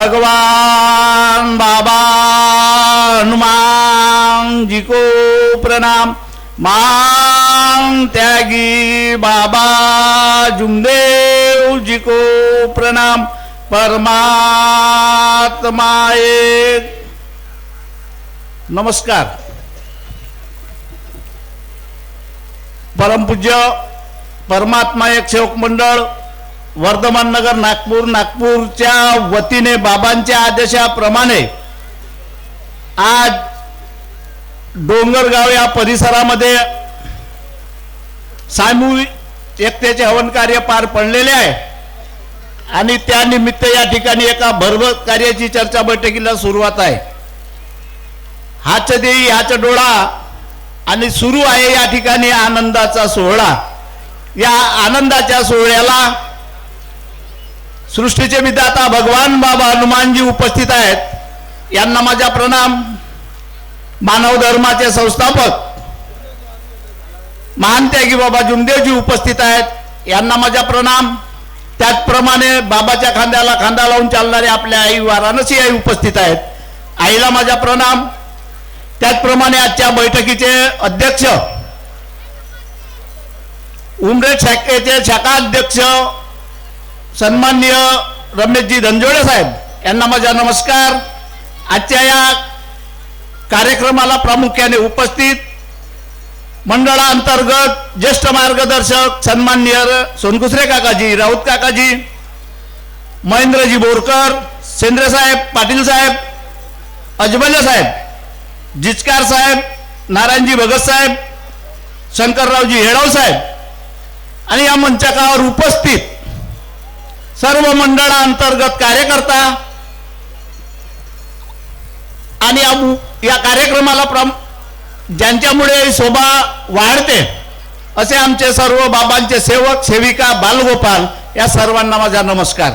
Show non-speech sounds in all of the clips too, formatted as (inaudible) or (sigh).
भगवान बाबा हनुमान जी को प्रणाम मान त्यागी बाबा जुमदेव जी को प्रणाम परमात्मा एक नमस्कार परमपूज्य परमात्मा एक सेवक मंडळ वर्धमान नगर नागपूर नागपूरच्या वतीने बाबांच्या आदेशाप्रमाणे आज डोंगरगाव या परिसरामध्ये सामूहिक एकतेचे हवन कार्य पार पडलेले आहे. आणि त्यानिमित्त या ठिकाणी एका भरभर कार्याची चर्चा बैठकीला सुरुवात आहे. हाच देई हाच डोळा आणि सुरू आहे या ठिकाणी आनंदाचा सोहळा. या आनंदाच्या सोहळ्याला सृष्टीचे विधाता भगवान बाबा हनुमानजी उपस्थित आहेत. यांना माझा प्रणाम. मानव धर्माचे संस्थापक. महान त्यागी बाबा जुमदेवजी उपस्थित आहेत. यांना माझा प्रणाम. त्याचप्रमाणे बाबाच्या खांद्याला खांदा लावून चालणारे आपल्या आई वाराणसी आई उपस्थित आहेत. आईला माझा प्रणाम. त्याचप्रमाणे आजच्या बैठकीचे अध्यक्ष. उमरे शाखेचे शाखा अध्यक्ष सन्माननीय रमेशजी धनजोडे साहेब यांना माझा नमस्कार. आजच्या या कार्यक्रमाला प्रामुख्याने उपस्थित मंडळाअंतर्गत ज्येष्ठ मार्गदर्शक सन्माननीय सोनकुसरे काकाजी राऊत काकाजी महेंद्रजी बोरकर सेंद्रे साहेब पाटील साहेब अजमले साहेब जिचकार साहेब नारायणजी भगत साहेब शंकररावजी हेडाव साहेब आणि या मंचकावर उपस्थित सर्व मंडळाअंतर्गत कार्यकर्ता आणि या कार्यक्रमाला प्रम ज्यांच्यामुळे शोभा वाढते असे आमचे सर्व बाबांचे सेवक सेविका बालगोपाल या सर्वांना माझा नमस्कार.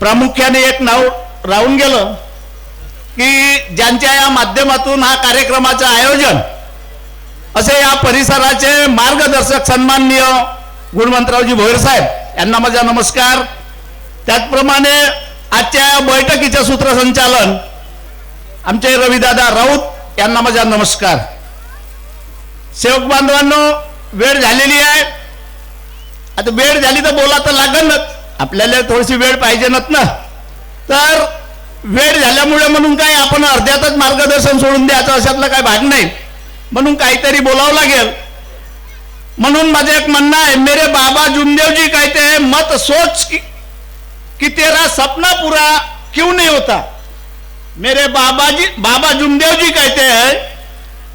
प्रामुख्याने एक नाव राहून गेलं की ज्यांच्या या माध्यमातून हा कार्यक्रमाचं आयोजन असे या परिसराचे मार्गदर्शक सन्माननीय गुणवंतरावजी भोईर साहेब यांना माझा नमस्कार. त्याचप्रमाणे आजच्या बैठकीचं बैठकीचे सूत्रसंचालन आमचे रविदादा राऊत यांना माझा नमस्कार. सेवक बांधवांनो वेळ झालेली आहे. आता वेळ झाली तर बोला तर लागणच आपल्याला थोडीशी वेळ पाहिजेनच ना. तर वेळ झाल्यामुळे म्हणून काय आपण अर्ध्यातच मार्गदर्शन सोडून द्यायचं अशातलं काय भाग नाही. म्हणून काहीतरी बोलावं लागेल. म्हणून माझं एक म्हणणं आहे मेरे बाबा जुमदेव जी कहते हैं मत सोच कि, कि तेरा सपना पूरा क्यों नहीं होता? मेरे बाबा जी बाबा जुमदेव जी कहते हैं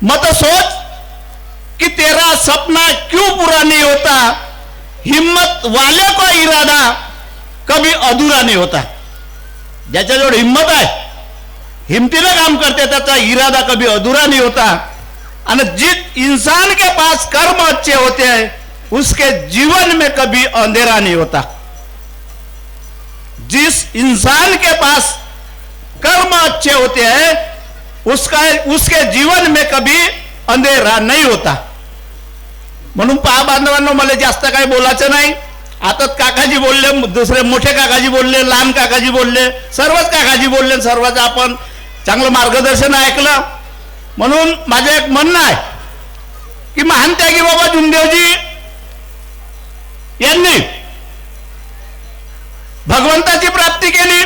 मत सोच कि तेरा सपना क्यों पूरा नहीं होता? हिम्मत वाले का इरादा कभी अधूरा नहीं होता। ज्याच्याजवळ हिम्मत आहे हिमतीनं काम करते त्याचा इरादा कभी अधूरा नहीं होता। जिस इंसान के पास कर्म अच्छे होते हैं उसके जीवन में कभी अंधेरा नहीं होता। जिस इंसान के पास कर्म अच्छे होते हैं उसका उसके जीवन में कभी अंधेरा नहीं होता। म्हणून पहा बांधवांना मला जास्त काही बोलायचं नाही. आता काकाजी बोलले दुसरे मोठे काकाजी बोलले लहान काकाजी बोलले सर्वच काकाजी बोलले सर्वच आपण चांगलं मार्गदर्शन ऐकलं. म्हणून माझं एक म्हणणं आहे की महान त्यागी बाबा जुमदेवजी यांनी भगवंताची प्राप्ती केली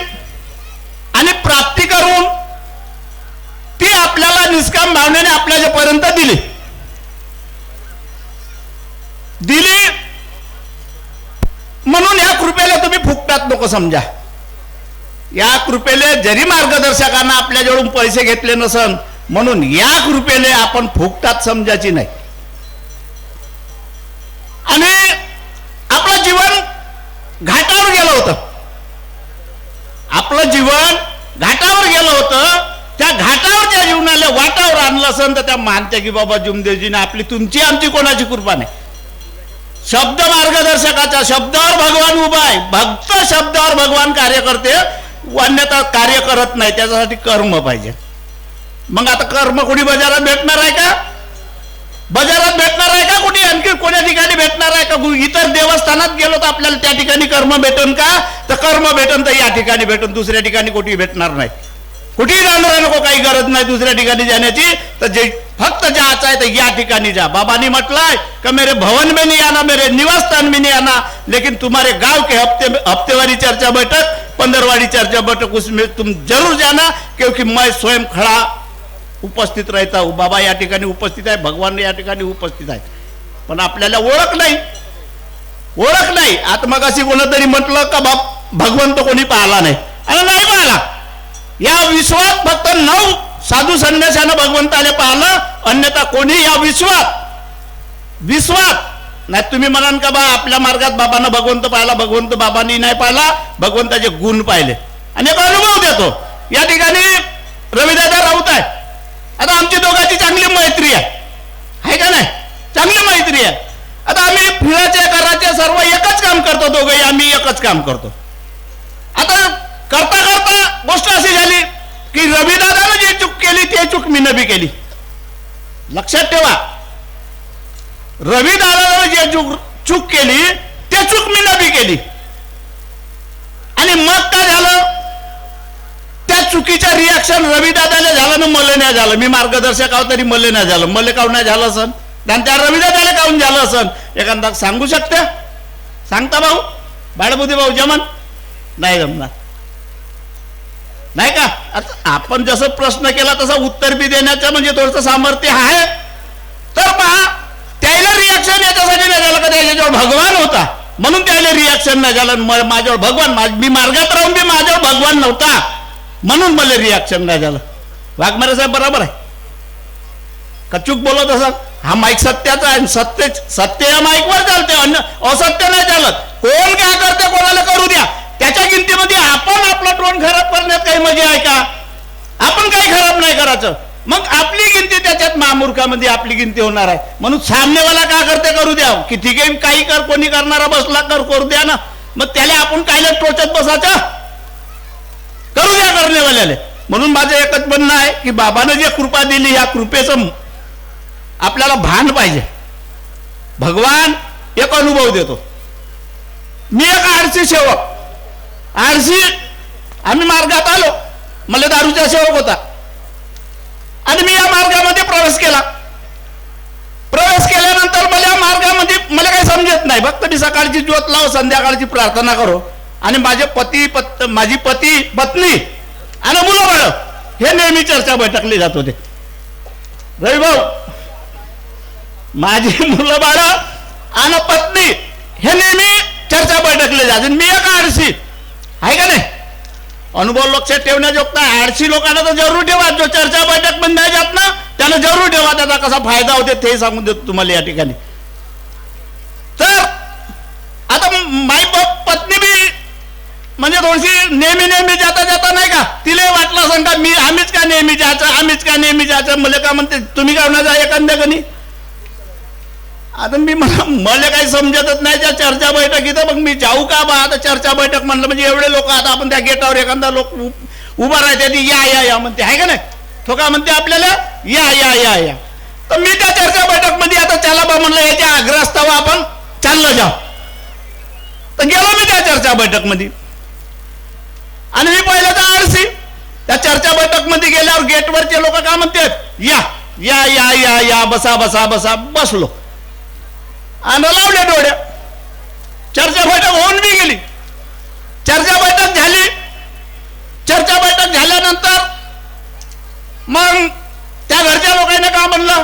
आणि प्राप्ती करून ती आपल्याला निष्काम भावनेने आपल्यापर्यंत दिली. दिली म्हणून या कृपेला तुम्ही फुकटात नको समजा. या कृपेले जरी मार्गदर्शकांना आपल्याजवळून पैसे घेतले नसन म्हणून या कृपेने आपण फुकटात समजायची नाही. आणि आपलं जीवन घाटावर गेलं होतं. आपलं जीवन घाटावर गेलं होतं. त्या घाटावर त्या जीवनाला वाटावर आणलं असेल तर त्या मानते की बाबा जुमदेवजीने आपली तुमची आमची कोणाची कृपा नाही. शब्द मार्गदर्शकाचा शब्दावर भगवान उभा आहे. भक्त शब्दावर भगवान कार्य करते. अन्यथा कार्य करत नाही. त्याच्यासाठी कर्म पाहिजे. मग आता कर्म कुणी बाजारात भेटणार आहे का? बाजारात भेटणार आहे का कुठे आणखी कोण्या ठिकाणी भेटणार आहे का? इतर देवस्थानात गेलो तर आपल्याला त्या ठिकाणी कर्म भेटन का? तर कर्म भेटन तर या ठिकाणी भेटन दुसऱ्या ठिकाणी कुठेही भेटणार नाही. कुठेही जाणार नको काही गरज नाही दुसऱ्या ठिकाणी जाण्याची. तर जे फक्त जायचं आहे तर या ठिकाणी जा. बाबांनी म्हटलंय का मेरे भवन में नहीं आना मेरे निवास स्थान में नहीं आना लेकिन तुम्हारे गांव के हफ्ते हफ्तेवारी चर्चा बैठक पंधरवाडी चर्चा बैठक उसमें तुम जरूर जाना क्योंकि मैं स्वयं खड़ा उपस्थित रहता बाबा या ठिकाणी उपस्थित आहे भगवान या ठिकाणी उपस्थित आहे. पण आपल्याला ओळख नाही. ओळख नाही. आत्मगाशी कोणतरी म्हटलं का बाप भगवंत कोणी पाहला नाही? आणि नाही पाहला. या विश्वात फक्त नऊ साधू संन्यासानं भगवंताने पाहिलं अन्यथा कोणी या विश्वात? विश्वात. नाही तुम्ही म्हणाल का बा आपल्या मार्गात बाबांना भगवंत पाहिला भगवंत बाबांनी नाही पाहिला भगवंताचे गुण पाहिले. आणि एक अनुभव देतो या ठिकाणी रविदादा राऊत आहे. आता आमची दोघांची चांगली मैत्री आहे. आहे का नाही? चांगली मैत्री आहे. आता आम्ही फिराच्या कराच्या सर्व एकच काम करतो दोघंही. आम्ही एकच काम करतो. आता करता करता गोष्ट अशी झाली की रविदादानं जे चूक केली ते चूक मी नबी केली. लक्षात ठेवा. रविदादानं जे चूक चूक केली ते चूक मी नबी केली. आणि मग काय झालं? त्या चुकीचं रिॲक्शन रविदादाला झालं ना मले नाही झालं. मी मार्गदर्शक आहो तरी मले नाही झालं. मले काऊन नाही झालं असन? आणि त्या रविदादाला काऊन झालं असन? एखादा सांगू शकता? सांगता भाऊ? बाळबुद्धी भाऊ जमन? नाही जमणार. नाही का? आता आपण जसं प्रश्न केला तसं उत्तर बी देण्याचं म्हणजे थोडंसं सामर्थ्य आहे. तर पहा त्याला रिॲक्शन याच्यासाठी नाही झालं का? त्याच्याजवळ भगवान होता. म्हणून त्याला रिॲक्शन नाही झालं. माझ्यावर भगवान मी मार्गात राहून बी माझ्यावर भगवान नव्हता. म्हणून मला रिॲक्शन नाही झालं. वाघमारे साहेब बरोबर आहे. कचूक बोलत असाल हा माईक सत्याचा आहे सत्य सत्य या माईकवर चालते अन्य असत्य नाही चालत. कोण काय करते कोणाला करू द्या. त्याच्या गिनतीमध्ये आपण आपला ड्रोन खराब करण्यात काही मजा आहे का? आपण काही खराब नाही करायचं. मग आपली गिनती त्याच्यात महामूर्खामध्ये आपली गिनती होणार आहे. म्हणून सामनेवाला का करते करू द्या. की ठीक आहे काही कर कोणी करणारा बसला कर करू द्या ना. मग त्याला आपण कायला टोचत बसायचं? म्हणून माझं एकच म्हणणं आहे की बाबानं जे कृपा दिली या कृपेचं आपल्याला भान पाहिजे. भगवान एक अनुभव देतो. मी एक आरसी सेवक. आरसी आम्ही मार्गात आलो. मला दारूचा सेवक होता. आणि मी या मार्गामध्ये प्रवेश केला. प्रवेश केल्यानंतर मला या मार्गामध्ये मला काही समजत नाही. फक्त मी सकाळची ज्योत लाव संध्याकाळची प्रार्थना करो. आणि माझे पती पत माझी पती पत्नी आणि मुलं बाळ हे नेहमी चर्चा बैठकली जात होते. रवी भाऊ माझी (laughs) मुलं बाळ आणि पत्नी हे नेहमी चर्चा बैठकले जाते मी एक आळशी आहे का नाही? अनुभव लक्षात ठेवण्याजोगता आळशी लोकांना तर जरूर ठेवा. जो चर्चा बैठक पण नाही जात ना त्याला जरूर ठेवा. त्याचा कसा फायदा होते ते सांगून देतो तुम्हाला या ठिकाणी. म्हणजे नेहमी नेहमी जाता जाता नाही का? तिला वाटलं असं का मी आम्हीच का नेहमी जायचं आम्हीच का नेहमी जायचं? मला का म्हणते तुम्ही का म्हणा जा एखाद्या कणी आता मी मला मला काही समजतच नाही त्या चर्चा बैठकीत मग मी जाऊ का बा? आता चर्चा बैठक म्हणलं म्हणजे एवढे लोक आता आपण त्या गेटावर एखादा लोक उभा राहते ती या या या म्हणते. आहे का नाही? तो का म्हणते आपल्याला? या या या या. तर मी त्या चर्चा बैठकमध्ये आता चला बा म्हणलं याच्या आग्रस्तावर आपण चाललं जाऊ. तर गेलो मी त्या चर्चा बैठकमध्ये आणि मी पहिलं तर आरसी. त्या चर्चा बैठकमध्ये गेल्यावर गेटवरचे लोक का म्हणतात? या या या या या बसा बसा बसा बसलो. आणि लावल्या डोळ्या. चर्चा बैठक होऊन मी गेली. चर्चा बैठक झाली. चर्चा बैठक झाल्यानंतर मग त्या घरच्या लोकांना का म्हणलं?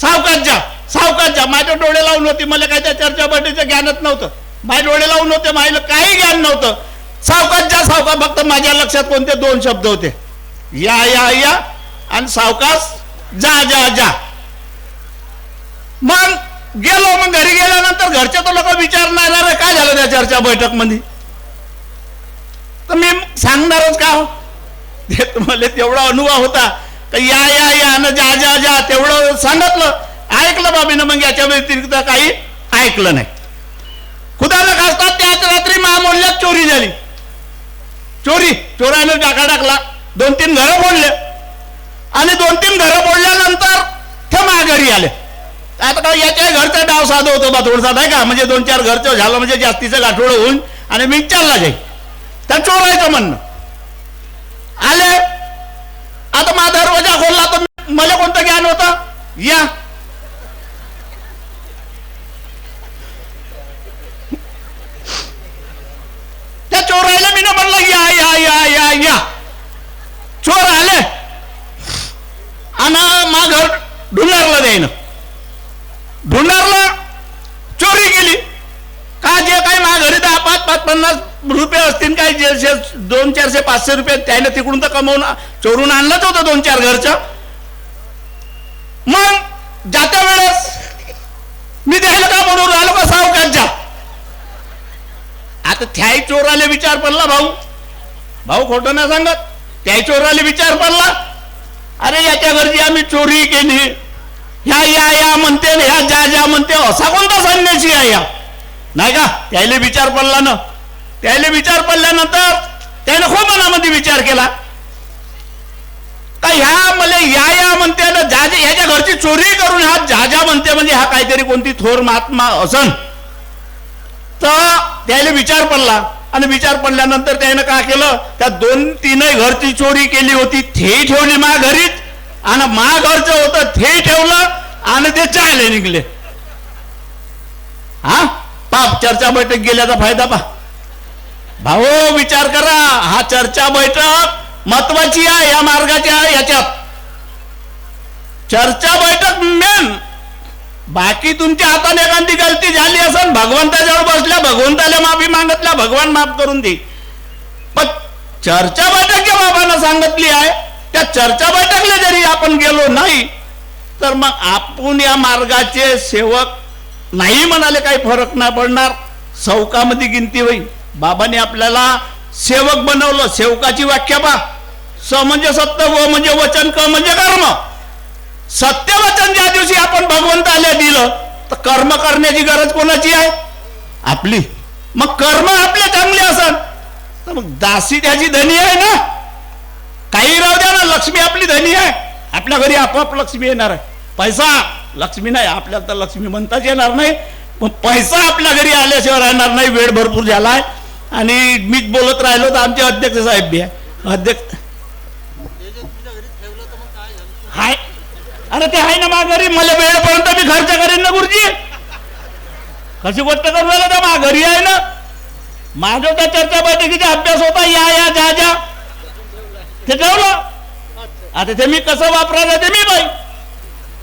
सावकाश जा सावकाश जा. माझ्या डोळे लावून होती. मला काय त्या चर्चा बैठकीचं ज्ञानच नव्हतं. माझे डोळे लावून होते. माझ्या काही ज्ञान नव्हतं. सावकाश जा सावकाश फक्त माझ्या लक्षात कोणते? दोन शब्द होते. या या या आणि सावकाश जा जा जा. मग गेलो मग घरी गेल्यानंतर घरचे तर लोक विचारणार "अरे काय झालं त्या चर्चा बैठकमध्ये तर मी सांगणारच का हो? ते तुम्हाला तेवढा अनुभव होता. का या या या न जा जा जा तेवढं सांगितलं. ऐकलं बाबीनं मग याच्या व्यतिरिक्त काही ऐकलं नाही. खुदाला खासतात त्याच रात्री महामोल्यात चोरी झाली. चोरी चोराने टाका टाकला. दोन तीन घरं फोडले आणि दोन तीन घरं फोडल्यानंतर ते माघारी आले. आता काय याच्या घरचा डाव साधं होतो बा थोडसा नाही का? म्हणजे दोन चार घरचं झालं म्हणजे जास्तीचं गाठोडं होऊन आणि मी चालला जाईल. त्या चोरायचं म्हणणं. आले. आता माझा दरवाजा खोलला तर मला कोणतं ज्ञान होतं? या त्या चोरायला मी ना म्हणलं या या या. चोर आले. आणि मा घर ढुंडारला द्यायनं. ढुंडारला चोरी केली. का जे काय मा घरी दहा पाच पाच पन्नास रुपये असतील काय जे दोन चारशे पाचशे रुपये त्याने तिकडून तर कमवून चोरून आणलंच होतं दोन चार घरचं. मग जात्या वेळेस मी द्यायला का म्हणून राहिलो का सावकाशच्या आता त्याही चोराले विचार पडला भाऊ. भाऊ खोटं नाही सांगत? त्याही चोराले विचार पडला. अरे याच्या घरची आम्ही चोरी केली. ह्या या या म्हणते ह्या ज्या ज्या म्हणते असा कोणता संन्यासी आहे या? नाही का? त्याला विचार पडला ना. त्याला विचार पडल्यानंतर त्याने खूप मनामध्ये विचार केला. का ह्या मला या या म्हणते ना ज्या ज्या ह्याच्या घरची चोरी करून हा ज्या ज्या म्हणते म्हणजे हा काहीतरी कोणती थोर महात्मा असन. तर त्याला विचार पडला. आणि विचार पडल्यानंतर त्यानं काय केलं? त्या दोन तीनही घरची चोरी केली होती ते ठेवली मा घरीच. आणि मा घरचं होतं ते ठेवलं आणि ते चायला निघले. हा? पाप चर्चा बैठक गेल्याचा फायदा पा भाऊ विचार करा. हा चर्चा बैठक महत्वाची आहे या मार्गाची आहे याच्यात. चर्चा बैठक मेन. बाकी तुमच्या हाताने एखादी गलती झाली असेल भगवंताजवळ बसल्या भगवंताला माफी मागितल्या भगवान माफ करून दे. पण चर्चा बैठक ज्या बाबांना सांगितली आहे त्या चर्चा बैठकला जरी आपण गेलो नाही तर मग आपण या मार्गाचे सेवक नाही म्हणाले काही फरक नाही पडणार. सौकामध्ये गिनती होईल. बाबाने आपल्याला सेवक बनवलं. सेवकाची व्याख्या पा स म्हणजे सत्य व म्हणजे वचन क म्हणजे कर्म. सत्यवचन ज्या दिवशी आपण भगवंताला दिलं तर कर्म करण्याची गरज कोणाची आहे? आपली. मग कर्म आपले चांगले असन तर मग दासी त्याची धनी आहे ना? काही राहू द्या ना लक्ष्मी आपली धनी आहे. आपल्या घरी आपोआप लक्ष्मी येणार आहे. पैसा लक्ष्मी नाही आपल्याला तर लक्ष्मी म्हणताच येणार नाही. पण पैसा आपल्या घरी आल्याशिवाय राहणार नाही वेळ भरपूर झालाय. आणि मीच बोलत राहिलो तर आमचे अध्यक्ष साहेब बी आहे. अध्यक्ष हाय अरे ते आहे ना माघारी. मला वेळपर्यंत मी खर्च करेन ना गुरुजी. कशी गोष्ट करू राहिला त्या मा घरी आहे ना? माझं त्या चर्चा बैठकीचा अभ्यास होता. या या जा जा. ते ठेवलं आता ते मी कसं वापरायचं ते मी बाई.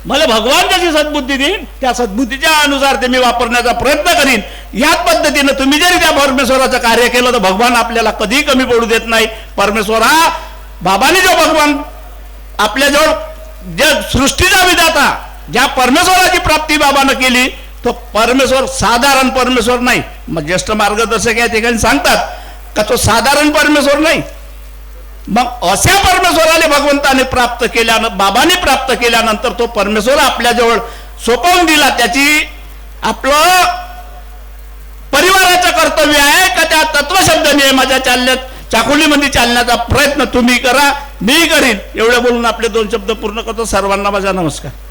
मला भगवान जशी सद्बुद्धी देईन. त्या सद्बुद्धीच्या अनुसार ते मी वापरण्याचा प्रयत्न करीन. याच पद्धतीनं तुम्ही जरी त्या परमेश्वराचं कार्य केलं तर भगवान आपल्याला कधीही कमी पडू देत नाही. परमेश्वर हा बाबाने जो भगवान आपल्याजवळ ज्या सृष्टीचा विधाता ज्या परमेश्वराची प्राप्ती बाबानं केली तो परमेश्वर साधारण परमेश्वर नाही. मग ज्येष्ठ मार्गदर्शक या ठिकाणी सांगतात का तो साधारण परमेश्वर नाही? मग अशा परमेश्वराने भगवंताने प्राप्त केल्यानं बाबाने प्राप्त केल्यानंतर तो परमेश्वर आपल्याजवळ सोपवून दिला. त्याची आपलं परिवाराचं कर्तव्य आहे का त्या तत्वशब्द नियमाच्या चालण्यात चाकोलीमध्ये चालण्याचा प्रयत्न तुम्ही करा. मी करीन. एवढं बोलून आपले दोन शब्द पूर्ण करतो. सर्वांना माझा नमस्कार.